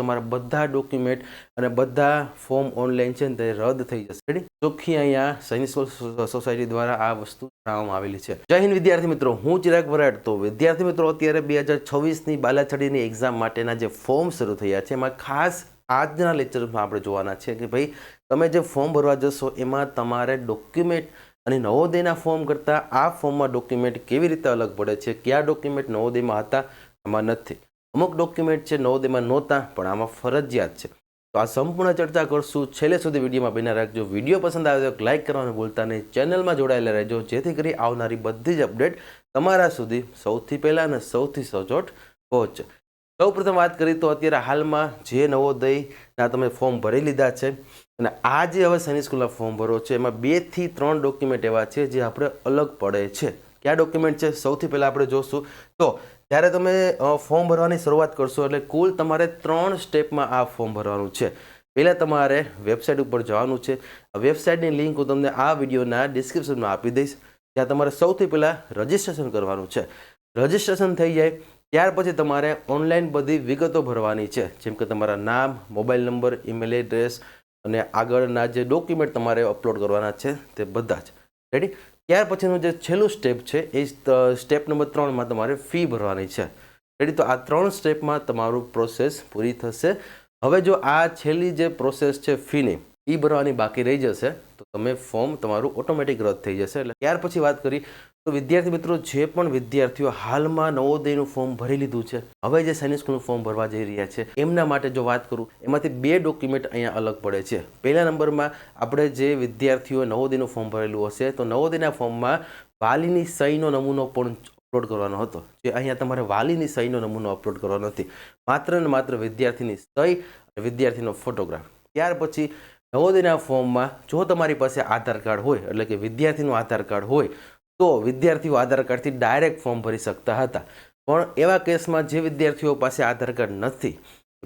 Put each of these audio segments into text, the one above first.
તમારા બધા ડોક્યુમેન્ટ અને બધા ફોર્મ ઓનલાઈન છે તે રદ થઈ જશે. રેડી ચોખ્ખી અહીંયા સૈનિક સોસાયટી દ્વારા આ વસ્તુ જણાવવામાં આવેલી છે. જય હિન્દ વિદ્યાર્થી મિત્રો, હું ચિરાગ વરાડ તો વિદ્યાર્થી મિત્રો, અત્યારે બે હજાર છવ્વીસની બાલાછડીની એક્ઝામ માટેના જે ફોર્મ શરૂ થયા છે, એમાં ખાસ આજના લેક્ચરમાં આપણે જોવાના છે કે ભાઈ, તમે જે ફોર્મ ભરવા જશો, એમાં તમારે ડોક્યુમેન્ટ અને નવોદયના ફોર્મ કરતાં આ ફોર્મમાં ડોક્યુમેન્ટ કેવી રીતે અલગ પડે છે, કયા ડોક્યુમેન્ટ નવોદયમાં હતા આમાં નથી. અમુક ડોક્યુમેન્ટ છે નવોદયમાં નહોતા, પણ આમાં ફરજિયાત છે. તો આ સંપૂર્ણ ચર્ચા કરશું છેલ્લે સુધી વિડીયોમાં બિના રાખજો. વીડિયો પસંદ આવે તો લાઇક કરવાનું ભૂલતા નહીં. ચેનલમાં જોડાયેલા રહેજો, જેથી કરી આવનારી બધી જ અપડેટ તમારા સુધી સૌથી પહેલાં અને સૌથી સચોટ પહોંચે. સૌ પ્રથમ વાત કરી તો અત્યારે હાલમાં જે નવોદયના તમે ફોર્મ ભરી લીધા છે, અને આ જે હવે સૈનિક સ્કૂલના ફોર્મ ભરો છે, એમાં બેથી ત્રણ ડોક્યુમેન્ટ એવા છે જે આપણે અલગ પડે છે. કયા ડોક્યુમેન્ટ છે? સૌથી પહેલાં આપણે જોશું. તો જ્યારે તમે ફોર્મ ભરવાની શરૂઆત કરશો એટલે કુલ તમારે ત્રણ સ્ટેપમાં આ ફોર્મ ભરવાનું છે. પહેલાં તમારે વેબસાઇટ ઉપર જવાનું છે. વેબસાઇટની લિંક હું તમને આ વિડીયોના ડિસ્ક્રિપ્શનમાં આપી દઈશ. ત્યાં તમારે સૌથી પહેલાં રજિસ્ટ્રેશન કરવાનું છે. રજિસ્ટ્રેશન થઈ જાય, ત્યાર પછી તમારે ઓનલાઈન બધી વિગતો ભરવાની છે. જેમ કે તમારા નામ, મોબાઈલ નંબર, ઈમેલ એડ્રેસ અને આગળના જે ડોક્યુમેન્ટ તમારે અપલોડ કરવાના છે તે બધા જ. રેડી ત્યાર પછીનું જે છેલ્લું સ્ટેપ છે, એ સ્ટેપ નંબર ત્રણમાં તમારે ફી ભરવાની છે. રેડી તો આ ત્રણ સ્ટેપમાં તમારું પ્રોસેસ પૂરી થશે. હવે જો આ છેલ્લી જે પ્રોસેસ છે ફીની એ ભરવાની બાકી રહી જશે, તો તમે ફોર્મ તમારું ઓટોમેટિક રદ થઈ જશે. એટલે ત્યાર પછી વાત કરી તો વિદ્યાર્થી મિત્રો, જે પણ વિદ્યાર્થીઓ હાલમાં નવોદયનું ફોર્મ ભરી લીધું છે, હવે જે સૈનિક સ્કૂલનું ફોર્મ ભરવા જઈ રહ્યા છે, એમના માટે જો વાત કરું, એમાંથી બે ડોક્યુમેન્ટ અહીંયા અલગ પડે છે. પહેલા નંબરમાં આપણે જે વિદ્યાર્થીઓ નવોદયનું ફોર્મ ભરેલું હશે, તો નવોદયના ફોર્મમાં વાલીની સહીનો નમૂનો પણ અપલોડ કરવાનો હતો. જે અહીંયા તમારે વાલીની સહીનો નમૂનો અપલોડ કરવાનો નથી. માત્ર ને માત્ર વિદ્યાર્થીની સહી અને વિદ્યાર્થીનો ફોટોગ્રાફ ત્યાર પછી નવોદયના ફોર્મમાં જો તમારી પાસે આધાર કાર્ડ હોય, એટલે કે વિદ્યાર્થીનું આધાર કાર્ડ હોય તો વિદ્યાર્થીઓ આધાર કાર્ડથી ડાયરેક્ટ ફોર્મ ભરી શકતા હતા. પણ એવા કેસમાં જે વિદ્યાર્થીઓ પાસે આધાર કાર્ડ નથી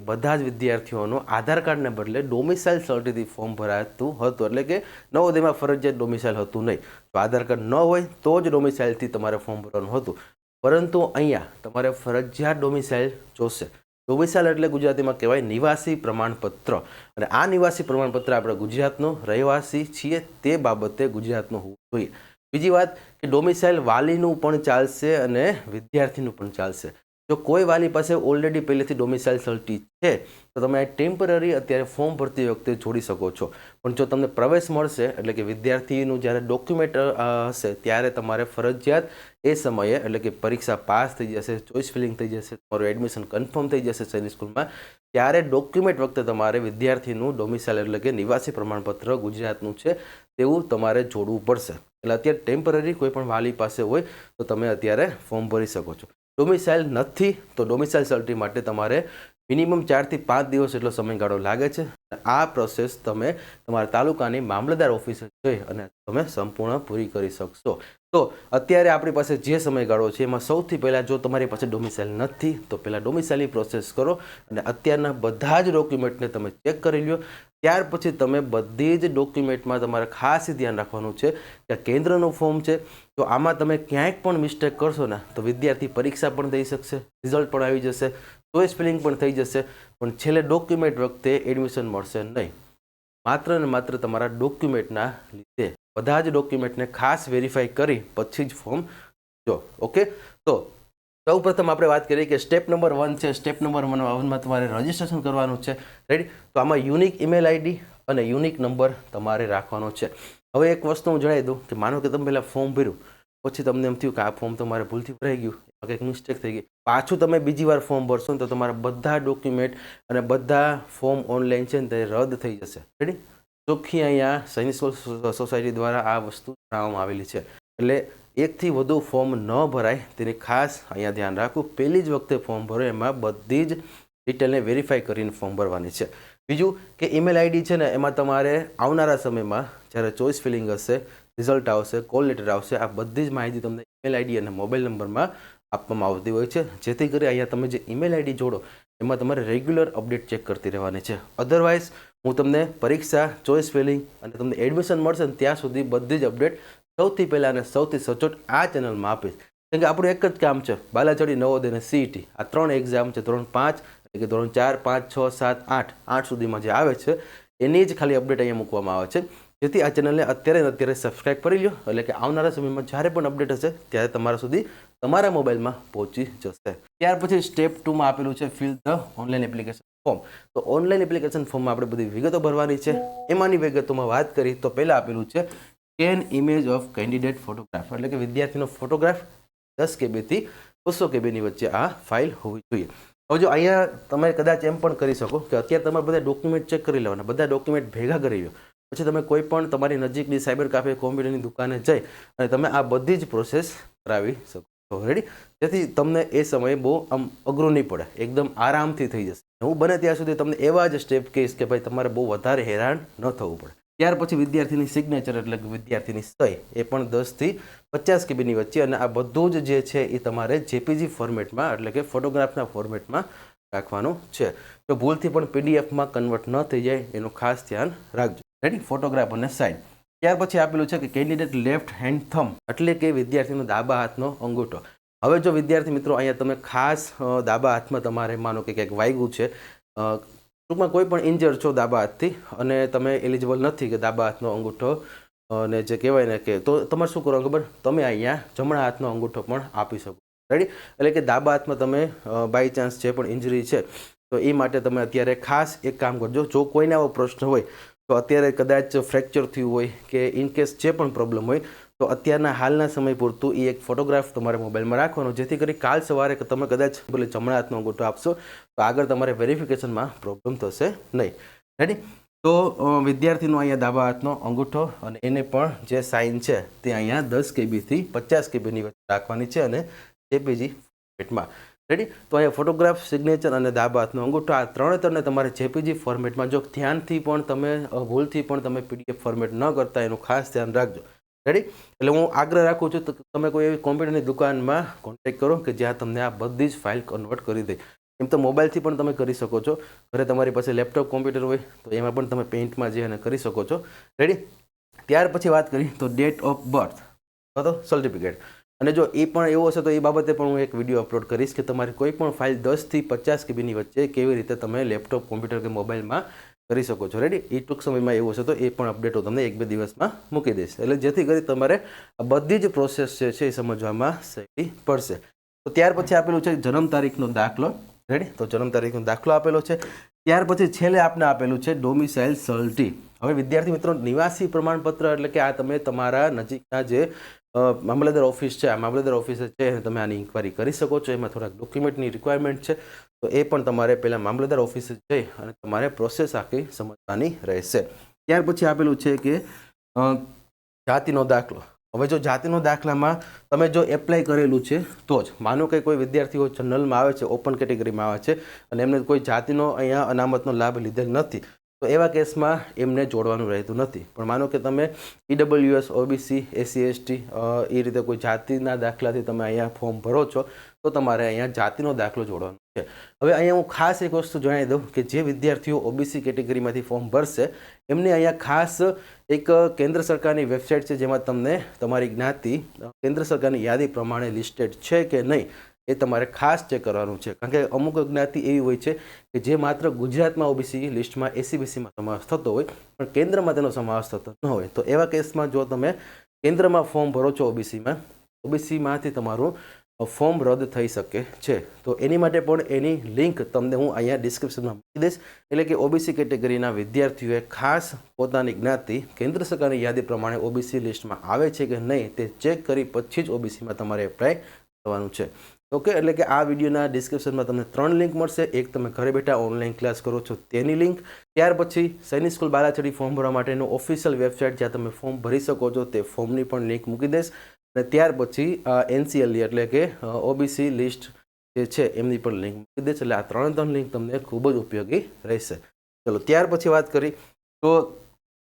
બધા જ વિદ્યાર્થીઓનો આધાર કાર્ડને બદલે ડોમિસાઇલ સર્ટીથી ફોર્મ ભરાતું હતું. એટલે કે નવોદયમાં ફરજિયાત ડોમિસાઇલ હતું નહીં. તો આધાર કાર્ડ ન હોય તો જ ડોમિસાઇલથી તમારે ફોર્મ ભરવાનું હતું. પરંતુ અહીંયા તમારે ફરજિયાત ડોમિસાઇલ જોશે. ડોમિસાઇલ એટલે ગુજરાતીમાં કહેવાય નિવાસી પ્રમાણપત્ર. અને આ નિવાસી પ્રમાણપત્ર આપણે ગુજરાતનો રહેવાસી છીએ તે બાબતે ગુજરાતનું હોવું જોઈએ. બીજી વાત કે ડોમિસાઇલ વાલીનું પણ ચાલશે અને વિદ્યાર્થીનું પણ ચાલશે. જો કોઈ વાલી પાસે ઓલરેડી પહેલેથી ડોમિસાઇલ સર્ટી છે, તો તમે ટેમ્પરરી અત્યારે ફોર્મ ભરતી વખતે જોડી શકો છો. પણ જો તમને પ્રવેશ મળશે, એટલે કે વિદ્યાર્થીનું જ્યારે ડોક્યુમેન્ટ હશે, ત્યારે તમારે ફરજિયાત એ સમયે, એટલે કે પરીક્ષા પાસ થઈ જશે ચોઈસ ફિલિંગ થઈ જશે, તમારું એડમિશન કન્ફર્મ થઈ જશે સૈનિક સ્કૂલમાં, ત્યારે ડોક્યુમેન્ટ વખતે તમારે વિદ્યાર્થીનું ડોમિસાઇલ એટલે કે નિવાસી પ્રમાણપત્ર ગુજરાતનું છે, તેવું તમારે જોડવું પડશે. એટલે અત્યારે ટેમ્પરરી કોઈ પણ વાલી પાસે હોય તો તમે અત્યારે ફોર્મ ભરી શકો છો. ડોમિસાઇલ નથી તો ડોમિસાઇલ સર્ટી માટે તમારે મિનિમમ ચારથી પાંચ દિવસ એટલો સમયગાળો લાગે છે. આ પ્રોસેસ તમે તમારા તાલુકાની મામલતદાર ઓફિસે જઈ અને તમે સંપૂર્ણ પૂરી કરી શકશો. તો અત્યારે આપણી પાસે જે સમયગાળો છે, એમાં સૌથી પહેલાં જો તમારી પાસે ડોમિસાઇલ નથી, તો પહેલાં ડોમિસાઇલની પ્રોસેસ કરો અને અત્યારના બધા જ ડોક્યુમેન્ટને તમે ચેક કરી લ્યો. ત્યાર પછી તમે બધી જ ડોક્યુમેન્ટમાં તમારે ખાસ ધ્યાન રાખવાનું છે કે કેન્દ્રનું ફોર્મ છે. તો આમાં તમે ક્યાંય પણ મિસ્ટેક કરશો ને, તો વિદ્યાર્થી પરીક્ષા પણ દઈ શકશે રિઝલ્ટ પણ આવી જશે. ચોઇસ સ્પેલિંગ પણ થઈ જશે. પણ છેલ્લે ડોક્યુમેન્ટ વખતે એડમિશન મળશે નહીં. માત્ર ને માત્ર તમારા ડોક્યુમેન્ટના લીધે બધા જ ડોક્યુમેન્ટને ખાસ વેરીફાઈ કરી પછી જ ફોર્મ જો ઓકે તો સૌ પ્રથમ આપણે વાત કરીએ કે સ્ટેપ નંબર વન છે. સ્ટેપ નંબર વનમાં તમારે રજિસ્ટ્રેશન કરવાનું છે. રેડી તો આમાં યુનિક ઈમેલ આઈડી અને યુનિક નંબર તમારે રાખવાનો છે. હવે એક વસ્તુ હું જણાવી દઉં કે માનો કે તમે પહેલાં ફોર્મ ભર્યું. પછી તમને એમ થયું કે આ ફોર્મ તમારે ભૂલથી ભરાઈ ગયું. એમાં કંઈક મિસ્ટેક થઈ ગઈ. પાછું તમે બીજી વાર ફોર્મ ભરશો ને તો તમારા બધા ડોક્યુમેન્ટ અને બધા ફોર્મ ઓનલાઈન છે ને તે રદ થઈ જશે. રેડી ચોખ્ખી અહીંયા સૈનિક સોસાયટી દ્વારા આ વસ્તુ જણાવવામાં આવેલી છે. એટલે એકથી વધુ ફોર્મ ન ભરાય તેની ખાસ અહીંયા ધ્યાન રાખવું પહેલી જ વખતે ફોર્મ ભરો, એમાં બધી જ ડિટેલને વેરીફાઈ કરીને ફોર્મ ભરવાની છે. બીજું કે ઈમેલ આઈડી છે ને, એમાં તમારે આવનારા સમયમાં જ્યારે ચોઈસ ફિલિંગ હશે રિઝલ્ટ આવશે કોલ લેટર આવશે, આ બધી જ માહિતી તમને ઈમેલ આઈડી અને મોબાઈલ નંબરમાં આપવામાં આવતી હોય છે. જેથી કરી અહીંયા તમે જે ઈમેલ આઈડી જોડો, એમાં તમારે રેગ્યુલર અપડેટ ચેક કરતી રહેવાની છે. અધરવાઇઝ હું તમને પરીક્ષા ચોઈસ ફિલિંગ અને તમને એડમિશન મળશે ને ત્યાં સુધી બધી જ અપડેટ સૌથી પહેલાં અને સૌથી સચોટ આ ચેનલમાં આપીશ. કેમ કે આપણું એક જ કામ છે, બાલાચડી, નવોદય અને સીઈટી આ ત્રણ એક્ઝામ છે ધોરણ પાંચ, એટલે કે ધોરણ ચાર, પાંચ, છ, સાત, આઠ આઠ સુધીમાં જે આવે છે, એની જ ખાલી અપડેટ અહીંયા મૂકવામાં આવે છે. જેથી આ ચેનલને અત્યારે અત્યારે સબસ્ક્રાઇબ કરી લો એટલે કે આવનારા સમયમાં જ્યારે પણ અપડેટ હશે, ત્યારે તમારા સુધી તમારા મોબાઈલમાં પહોંચી જશે. ત્યાર પછી સ્ટેપ ટુમાં આપેલું છે fill the online application form તો ઓનલાઈન એપ્લિકેશન ફોર્મમાં આપણે બધી વિગતો ભરવાની છે. એમાંની વિગતોમાં વાત કરી, તો પહેલાં આપેલું છે scan image of candidate photograph એટલે કે વિદ્યાર્થીનો ફોટોગ્રાફ દસ કેબીથી બસો કેબીની વચ્ચે આ ફાઇલ હોવી જોઈએ. હવે જો અહીંયા તમે કદાચ એમ પણ કરી શકો કે અત્યારે તમારે બધા ડોક્યુમેન્ટ ચેક કરી લેવાના, બધા ડોક્યુમેન્ટ ભેગા કરી લો પછી તમે કોઈ પણ તમારી નજીકની સાયબર કાફે કોમ્પ્યુટરની દુકાને જઈ અને તમે આ બધી જ પ્રોસેસ કરાવી શકો. રેડી જેથી તમને એ સમયે બહુ આમ અઘરું નહીં પડે. એકદમ આરામથી થઈ જશે. હું બને ત્યાં સુધી તમને એવા જ સ્ટેપ કહીશ કે ભાઈ તમારે બહુ વધારે હેરાન ન થવું પડે. ત્યાર પછી વિદ્યાર્થીની સિગ્નેચર એટલે કે વિદ્યાર્થીની સહી, એ પણ દસથી પચાસ કેબીની વચ્ચે અને આ બધું જ જે છે એ તમારે જેપીજી ફોર્મેટમાં એટલે કે ફોટોગ્રાફના ફોર્મેટમાં રાખવાનું છે. તો ભૂલથી પણ પીડીએફમાં કન્વર્ટ ન થઈ જાય, એનું ખાસ ધ્યાન રાખજો. રેડી ફોટોગ્રાફ અને સાઇન ત્યાર પછી આપેલું છે કે કેન્ડિડેટ લેફ્ટ હેન્ડ થમ એટલે કે વિદ્યાર્થીનો ડાબા હાથનો અંગૂઠો. હવે જો વિદ્યાર્થી મિત્રો અહીંયા તમે ખાસ ડાબા હાથમાં તમારે માનો કે ક્યાંક વાગ્યું છે ટૂંકમાં કોઈ પણ ઇન્જર છો ડાબા હાથથી અને તમે એલિજિબલ નથી કે ડાબા હાથનો અંગૂઠો, અને જે કહેવાય ને કે તો તમારે શું કરવાનું ખબર? તમે અહીંયા જમણા હાથનો અંગૂઠો પણ આપી શકો. રેડી એટલે કે ડાબા હાથમાં તમે બાય ચાન્સ જે પણ ઇન્જરી છે, તો એ માટે તમે અત્યારે ખાસ એક કામ કરજો. જો કોઈને આવો પ્રશ્ન હોય તો અત્યારે કદાચ ફ્રેક્ચર થયું હોય કે ઇન કેસ જે પણ પ્રોબ્લેમ હોય, તો અત્યારના હાલના સમય પૂરતું એ એક ફોટોગ્રાફ તમારે મોબાઈલમાં રાખવાનો, જેથી કરી કાલ સવારે તમે કદાચ બોલે જમણા હાથનો અંગૂઠો આપશો, તો આગળ તમારે વેરિફિકેશનમાં પ્રોબ્લેમ થશે નહીં. રેડી તો વિદ્યાર્થીનો અહીંયા ડાબા હાથનો અંગૂઠો અને એને પણ જે સાઇન છે તે અહીંયા દસ કેબીથી પચાસ કેબીની વચ્ચે રાખવાની છે અને જેપીજી ફોર્મેટમાં રેડી તો અહીંયા ફોટોગ્રાફ સિગ્નેચર અને ડાબા હાથનો અંગૂઠો, આ ત્રણે ત્રણે તમારે જેપીજી ફોર્મેટમાં જો ધ્યાનથી પણ તમે ભૂલથી પણ તમે પીડીએફ ફોર્મેટ ન કરતા એનું ખાસ ધ્યાન રાખજો. રેડી એટલે હું આગ્રહ રાખું છું તમે કોઈ એવી કોમ્પ્યુટરની દુકાનમાં કોન્ટેક્ટ કરો કે જ્યાં તમને આ બધી જ ફાઇલ કન્વર્ટ કરી દે. એમ તો મોબાઈલથી પણ તમે કરી શકો છો. ઘરે તમારી પાસે લેપટોપ કોમ્પ્યુટર હોય, તો એમાં પણ તમે પેઇન્ટમાં જઈ અને કરી શકો છો. રેડી ત્યાર પછી વાત કરી તો ડેટ ઓફ બર્થ અથવા તો સર્ટિફિકેટ અને જો એ પણ એવો હશે તો એ બાબતે પણ હું એક વીડિયો અપલોડ કરીશ કે તમારી કોઈ પણ ફાઇલ દસથી પચાસ કેબીની વચ્ચે કેવી રીતે તમે લેપટોપ કોમ્પ્યુટર કે મોબાઈલમાં કરી શકો છો. રેડી એ ટૂંક સમયમાં એવું હશે તો એ પણ અપડેટ તમને એક બે દિવસમાં મૂકી દઈશ. એટલે જેથી કરી તમારે આ બધી જ પ્રોસેસ જે છે એ સમજવામાં સહેલી પડશે. તો ત્યાર પછી આપેલું છે જન્મ તારીખનો દાખલો. રેડી તો જન્મ તારીખનો દાખલો આપેલો છે. ત્યાર પછી છેલ્લે આપને આપેલું છે ડોમિસાઇલ સલ્ટી હવે વિદ્યાર્થી મિત્રો, નિવાસી પ્રમાણપત્ર એટલે કે આ તમે તમારા નજીકના જે મામલતદાર ઓફિસ છે, આ મામલતદાર ઓફિસે છે તમે આની ઇન્કવાયરી કરી શકો છો. એમાં થોડાક ડોક્યુમેન્ટની રિક્વાયરમેન્ટ છે. તો એ પણ તમારે પહેલાં મામલતદાર ઓફિસે જઈ અને તમારે પ્રોસેસ આખી સમજવાની રહેશે. ત્યાર પછી આપેલું છે કે જાતિનો દાખલો. હવે જો જાતિનો દાખલામાં તમે જો એપ્લાય કરેલું છે, તો જ. માનો કે કોઈ વિદ્યાર્થીઓ જનરલમાં આવે છે ઓપન કેટેગરીમાં આવે છે, અને એમને કોઈ જાતિનો અહીંયા અનામતનો લાભ લીધેલ નથી. તો એવા કેસમાં એમને જોડવાનું રહેતું નથી. પણ માનો કે તમે ઈડબ્લ્યુએસ ઓબીસી એસસી એસટી એ રીતે કોઈ જાતિના દાખલાથી તમે અહીંયા ફોર્મ ભરો છો, તો તમારે અહીંયા જાતિનો દાખલો જોડવાનો છે. હવે અહીંયા હું ખાસ એક વસ્તુ જણાવી દઉં કે જે વિદ્યાર્થીઓ ઓબીસી કેટેગરીમાંથી ફોર્મ ભરશે, એમને અહીંયા ખાસ એક કેન્દ્ર સરકારની વેબસાઇટ છે જેમાં તમને તમારી જ્ઞાતિ કેન્દ્ર સરકારની યાદી પ્રમાણે લિસ્ટેડ છે કે નહીં. એ તમારે ખાસ ચેક કરવાનું છે. કારણ કે અમુક જ્ઞાતિ એવી હોય છે કે જે માત્ર ગુજરાતમાં ઓબીસી લિસ્ટમાં એસીબીસીમાં સમાવેશ થતો હોય, પણ કેન્દ્રમાં તેનો સમાવેશ થતો ન હોય. તો એવા કેસમાં જો તમે કેન્દ્રમાં ફોર્મ ભરો છો ઓબીસીમાં ઓબીસીમાંથી તમારું ફોર્મ રદ થઈ શકે છે. તો એની માટે પણ એની લિંક તમને હું અહીંયા ડિસ્ક્રિપ્શનમાં મૂકી દઈશ. એટલે કે ઓબીસી કેટેગરીના વિદ્યાર્થીઓએ ખાસ પોતાની જ્ઞાતિ કેન્દ્ર સરકારની યાદી પ્રમાણે ઓબીસી લિસ્ટમાં આવે છે કે નહીં તે ચેક કરી પછી જ ઓબીસીમાં તમારે એપ્લાય કરવાનું છે. ઓકે, એટલે કે આ વિડીયોના ડિસ્ક્રિપ્શનમાં તમને ત્રણ લિંક મળશે. એક તમે ઘરે બેઠા ઓનલાઈન ક્લાસ કરો છો તેની લિંક ત્યાર પછી સૈનિક સ્કૂલ બાલાચડી ફોર્મ ભરવા માટેનું ઓફિશિયલ વેબસાઇટ જ્યાં તમે ફોર્મ ભરી શકો છો, તે ફોર્મની પણ લિંક મૂકી દઈશ. અને ત્યાર પછી એનસીએલઈ એટલે કે ઓબીસી લિસ્ટ જે છે એમની પણ લિંક મૂકી દઈશ. એટલે આ ત્રણ ત્રણ લિંક તમને ખૂબ જ ઉપયોગી રહેશે. ચલો, ત્યાર પછી વાત કરી. તો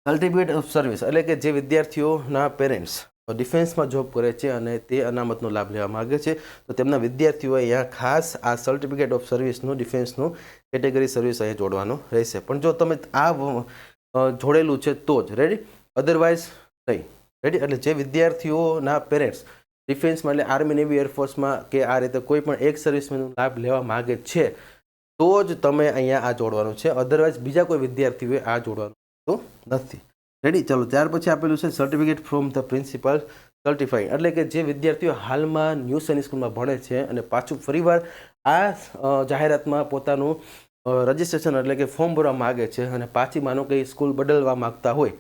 કલ્ટિવેટ ઓફ સર્વિસ એટલે કે જે વિદ્યાર્થીઓના પેરેન્ટ્સ ડિફેન્સમાં જોબ કરે છે અને તે અનામતનો લાભ લેવા માગે છે. તો તેમના વિદ્યાર્થીઓએ અહીંયા ખાસ આ સર્ટિફિકેટ ઓફ સર્વિસનું ડિફેન્સનું કેટેગરી સર્વિસ અહીંયા જોડવાનું રહેશે. પણ જો તમે આ જોડેલું છે તો જ રેડી અધરવાઇઝ નહીં. રેડી એટલે જે વિદ્યાર્થીઓના પેરેન્ટ્સ ડિફેન્સમાં એટલે આર્મી નેવી એરફોર્સમાં કે આ રીતે કોઈ પણ એક સર્વિસમેનનો લાભ લેવા માગે છે, તો જ તમે અહીંયા આ જોડવાનું છે. અધરવાઇઝ બીજા કોઈ વિદ્યાર્થીઓએ આ જોડવાનું નથી. રેડી ચલો, ત્યાર પછી આપેલું છે certificate from the principal certify એટલે કે જે વિદ્યાર્થીઓ હાલમાં ન્યૂ સૈનિક સ્કૂલમાં ભણે છે અને પાછું ફરીવાર આ જાહેરાતમાં પોતાનું રજિસ્ટ્રેશન એટલે કે ફોર્મ ભરવા માગે છે અને પાછી માનો કે સ્કૂલ બદલવા માગતા હોય,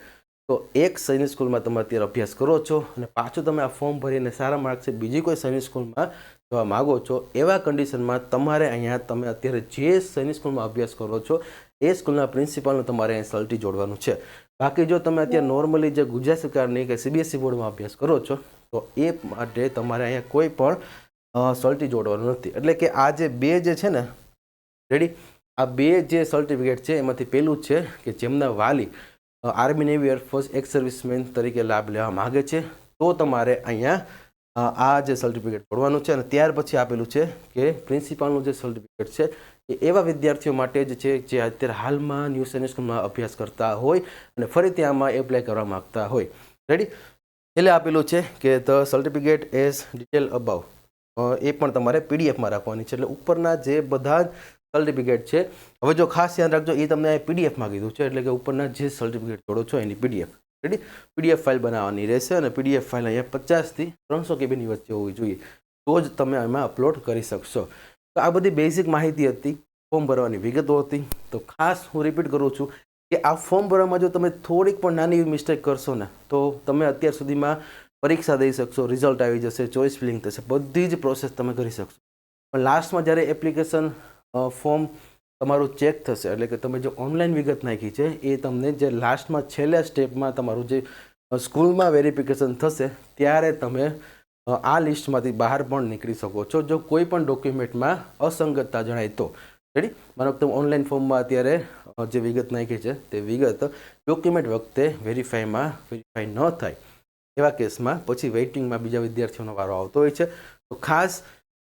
તો એક સૈનિક સ્કૂલમાં તમે અત્યારે અભ્યાસ કરો છો અને પાછું તમે આ ફોર્મ ભરીને સારા માર્ક્સે બીજી કોઈ સૈનિક સ્કૂલમાં જવા માગો છો, એવા કન્ડિશનમાં તમારે અહીંયા તમે અત્યારે જે સૈનિક સ્કૂલમાં અભ્યાસ કરો છો, એ સ્કૂલના પ્રિન્સિપાલનું તમારે અહીં સલ્ટી જોડવાનું છે. બાકી જો તમે અત્યારે નોર્મલી જે ગુજરાત સરકારની કે સીબીએસઈ બોર્ડમાં અભ્યાસ કરો છો, તો એ માટે તમારે અહીંયા કોઈ પણ સલ્ટી જોડવાનું નથી. એટલે કે આ જે બે જે છે ને રેડી આ બે જે સર્ટિફિકેટ છે, એમાંથી પહેલું છે કે જેમના વાલી army navy air force ex serviceman તરીકે લાભ લેવા માગે છે, તો તમારે અહીંયા આ જે સર્ટિફિકેટ જોડવાનું છે અને ત્યાર પછી આપેલું છે કે પ્રિન્સિપાલનું જે સર્ટિફિકેટ છે એવા વિદ્યાર્થીઓ માટે જ છે જે અત્યારે હાલમાં ન્યૂ સૈનિક સ્કૂલમાં અભ્યાસ કરતા હોય અને ફરીથી આમાં એપ્લાય કરવા માગતા હોય. રેડી એટલે આપેલું છે કે the certificate as detail above એ પણ તમારે પીડીએફમાં રાખવાની છે. એટલે ઉપરના જે બધા જ સર્ટિફિકેટ છે, હવે જો ખાસ ધ્યાન રાખજો, એ તમને પીડીએફમાં કીધું છે. એટલે કે ઉપરના જે સર્ટિફિકેટ જોડો છો એની પીડીએફ રેડી પીડીએફ ફાઇલ બનાવવાની રહેશે અને પીડીએફ ફાઇલ અહીંયા પચાસથી ત્રણસો કેબીની વચ્ચે હોવી જોઈએ. તો જ તમે એમાં અપલોડ કરી શકશો. તો આ બધી બેઝિક માહિતી હતી ફોર્મ ભરવાની વિગતો હતી. તો ખાસ હું રિપીટ કરું છું કે આ ફોર્મ ભરવામાં જો તમે થોડીક પણ નાની એવી મિસ્ટેક કરશો ને, તો તમે અત્યાર સુધીમાં પરીક્ષા દઈ શકશો રિઝલ્ટ આવી જશે ચોઇસ ફિલિંગ થશે, બધી જ પ્રોસેસ તમે કરી શકશો. પણ લાસ્ટમાં જ્યારે એપ્લિકેશન ફોર્મ તમારું ચેક થશે, એટલે કે તમે જે ઓનલાઈન વિગત નાખી છે, એ તમને જે લાસ્ટમાં છેલ્લા સ્ટેપમાં તમારું જે સ્કૂલમાં વેરિફિકેશન થશે, ત્યારે તમે આ લિસ્ટમાંથી બહાર પણ નીકળી શકો છો, જો કોઈ પણ ડોક્યુમેન્ટમાં અસંગતતા જણાય તો. રેડી માનો તમે ઓનલાઈન ફોર્મમાં અત્યારે જે વિગત નાખી છે તે વિગત ડોક્યુમેન્ટ વખતે વેરીફાઈમાં, વેરીફાઈ ન થાય. એવા કેસમાં પછી વેઇટિંગમાં બીજા વિદ્યાર્થીઓનો વારો આવતો હોય છે. તો ખાસ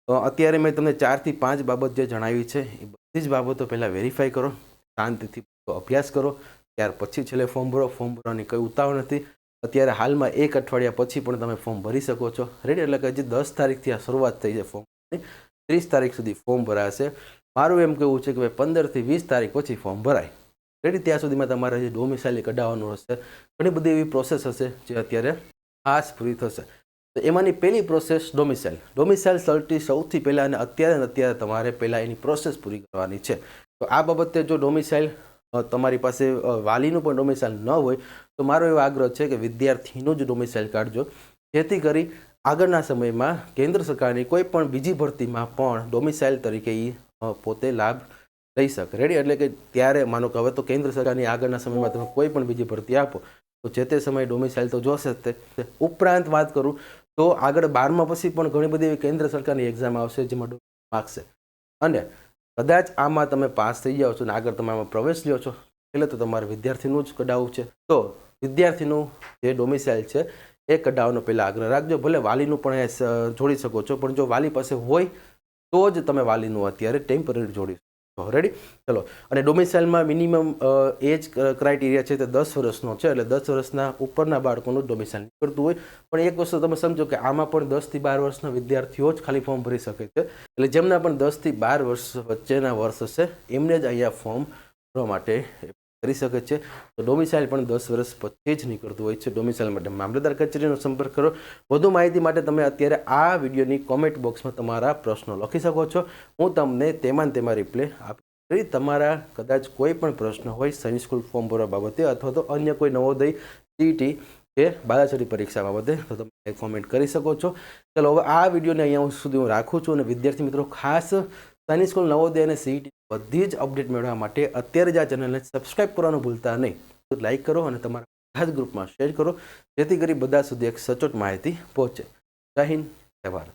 અત્યારે મેં તમને ચારથી પાંચ બાબત જે જણાવી છે, એ બધી જ બાબતો પહેલાં વેરીફાઈ કરો, શાંતિથી અભ્યાસ કરો, ત્યાર પછી છેલ્લે ફોર્મ ભરો, ફોર્મ ભરવાની કંઈ ઉતાવળ નથી. અત્યારે હાલમાં એક અઠવાડિયા પછી પણ તમે ફોર્મ ભરી શકો છો. રેડી એટલે કે હજી દસ તારીખથી આ શરૂઆત થઈ છે ફોર્મની ત્રીસ તારીખ સુધી ફોર્મ ભરાશે. મારું એમ કહેવું છે કે ભાઈ પંદરથી વીસ તારીખ પછી ફોર્મ ભરાય. રેડી ત્યાં સુધીમાં તમારે જે ડોમિસાઇલ કઢાવવાનું હશે. ઘણી બધી એવી પ્રોસેસ હશે જે અત્યારે ખાસ પૂરી થશે. તો એમાંની પહેલી પ્રોસેસ ડોમિસાઇલ ડોમિસાઇલ સર્ટી સૌથી પહેલાં અને અત્યારે અત્યારે તમારે પહેલાં એની પ્રોસેસ પૂરી કરવાની છે. તો આ બાબતે જો ડોમિસાઇલ તમારી પાસે વાલીનું પણ ડોમિસાઇલ ન હોય, તો મારો એવો આગ્રહ છે કે વિદ્યાર્થીનું જ ડોમિસાઇલ કાઢજો. જેથી કરી આગળના સમયમાં કેન્દ્ર સરકારની કોઈ પણ બીજી ભરતીમાં પણ ડોમિસાઇલ તરીકે એ પોતે લાભ લઈ શકે. રેડી એટલે કે ત્યારે માનો કે હવે તો કેન્દ્ર સરકારની આગળના સમયમાં તમે કોઈ પણ બીજી ભરતી આપો, તો જે તે સમયે ડોમિસાઇલ તો જોશે જ તે. ઉપરાંત વાત કરું, તો આગળ બારમા પછી પણ ઘણી બધી એવી કેન્દ્ર સરકારની એક્ઝામ આવશે જેમાં માગશે અને કદાચ આમાં તમે પાસ થઈ જાઓ છો અને આગળ તમે આમાં પ્રવેશ લ્યો છો, એટલે તો તમારે વિદ્યાર્થીનું જ કઢાવવું છે. તો વિદ્યાર્થીનું જે ડોમિસાઇલ છે, એ કઢાવવાનો પહેલાં આગ્રહ રાખજો. ભલે વાલીનું પણ એ જોડી શકો છો, પણ જો વાલી પાસે હોય તો જ તમે વાલીનું અત્યારે ટેમ્પરરી જોડી રેડી ચલો. અને ડોમિસાઇલમાં મિનિમમ એજ ક્રાઇટેરિયા છે તે દસ વર્ષનો છે. એટલે દસ વર્ષના ઉપરના બાળકોનું ડોમિસાઇલ નીકળતું હોય. પણ એક વસ્તુ તમે સમજો કે આમાં પણ દસથી બાર વર્ષના વિદ્યાર્થીઓ જ ખાલી ફોર્મ ભરી શકે છે. એટલે જેમના પણ દસથી બાર વર્ષ વચ્ચેના વર્ષ હશે, એમને જ અહીંયા ફોર્મ ભરવા માટે કરી શકે છે. તો ડોમિસાઇલ પણ દસ વર્ષ પછી જ નીકળતું હોય છે. ડોમિસાઇલ માટે મામલતદાર કચેરીનો સંપર્ક કરો. વધુ માહિતી માટે તમે અત્યારે આ વિડીયોની કોમેન્ટ બોક્સમાં તમારા પ્રશ્નો લખી શકો છો. હું તમને તેમાં તેમાં રિપ્લે આપી તમારા કદાચ કોઈ પણ પ્રશ્ન હોય સૈનિક સ્કૂલ ફોર્મ ભરવા બાબતે અથવા તો અન્ય કોઈ નવોદય સીટી કે બાલાછડી પરીક્ષા બાબતે, તો તમે કોમેન્ટ કરી શકો છો. ચાલો, હવે આ વિડીયોને અહીંયા સુધી હું રાખું છું અને વિદ્યાર્થી મિત્રો, ખાસ સૈનિક સ્કૂલ નવોદય અને સીઈટી બધી જ અપડેટ મેળવવા માટે અત્યારે જ આ ચેનલને સબસ્ક્રાઇબ કરવાનું ભૂલતા નહીં. તો લાઈક કરો અને તમારા બધા જ ગ્રુપમાં શેર કરો, જેથી કરી બધા સુધી એક સચોટ માહિતી પહોંચે. જય હિન્દ, જય ભારત.